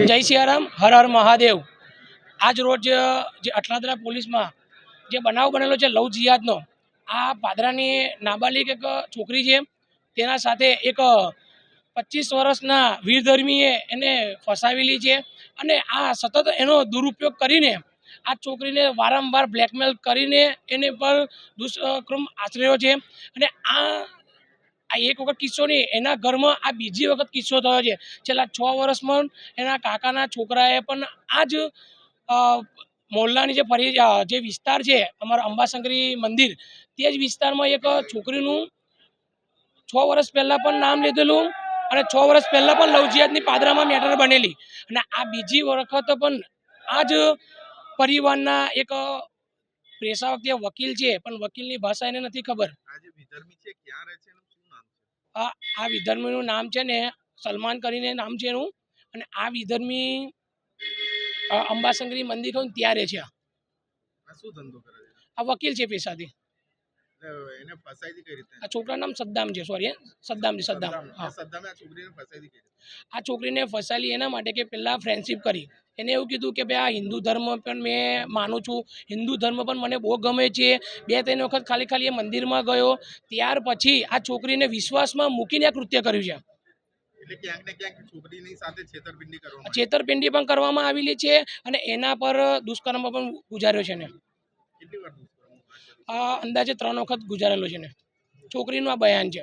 જય સિયારામ, હર હર મહાદેવ. આજ રોજ જે અઠલાદરા પોલીસમાં જે બનાવ બનેલો છે લવ જિયાદનો, આ પાદરાની નાબાલિગ એક છોકરી છે તેના સાથે એક પચીસ વર્ષના વીરધર્મીએ એને ફસાવેલી છે અને આ સતત એનો દુરુપયોગ કરીને આ છોકરીને વારંવાર બ્લેકમેલ કરીને એને પર દુષ્કર્મ આચર્યો છે. અને આ આ એક વખત કિસ્સો નહીં, એના ઘરમાં આ બીજી વખત કિસ્સો થયો છે. છેલ્લા છ વર્ષમાં એના કાકાના છોકરાએ પણ આ જ મોહલ્લાની જે ફરી જે વિસ્તાર છે, અમારા અંબાશંકરી મંદિર, તે જ વિસ્તારમાં એક છોકરીનું છ વર્ષ પહેલાં પણ નામ લીધેલું અને છ વર્ષ પહેલાં પણ લવજિયાતની પાદરામાં મેટર બનેલી. અને આ બીજી વખત પણ આ જ પરિવારના એક પેશા વખતે વકીલ છે પણ વકીલની ભાષા એને નથી ખબર. આ વિધર્મીનું નામ છે ને સલમાન કરીને નામ છે એનું અને આ વિધર્મી અંબાશંકરી મંદિર કહું ત્યાં રહે છે આ. વકીલ છે પેશાથી આ છોકરાનું નામ સદ્દામ છે સોરી સદ્દામ છે સદ્દામ. આ છોકરીને ફસાઈ આ છોકરીને ફસાયેલી એના માટે કે પહેલાં ફ્રેન્ડશિપ કરી. એને એવું કીધું કે ભાઈ આ હિન્દુ ધર્મ પણ મેં માનું છું. હિન્દુ ધર્મ પણ મને બહુ ગમે છે. બે ત્રણ વખત ખાલી ખાલી એ મંદિરમાં ગયો. ત્યાર પછી આ છોકરીને વિશ્વાસમાં મૂકીને આ કૃત્ય કર્યું છે. છેતરપિંડી પણ કરવામાં આવેલી છે અને એના પર દુષ્કર્મ પણ ગુજાર્યો છે ને અંદાજે ત્રણ વખત ગુજારેલો છે ને છોકરીનું આ બયાન છે.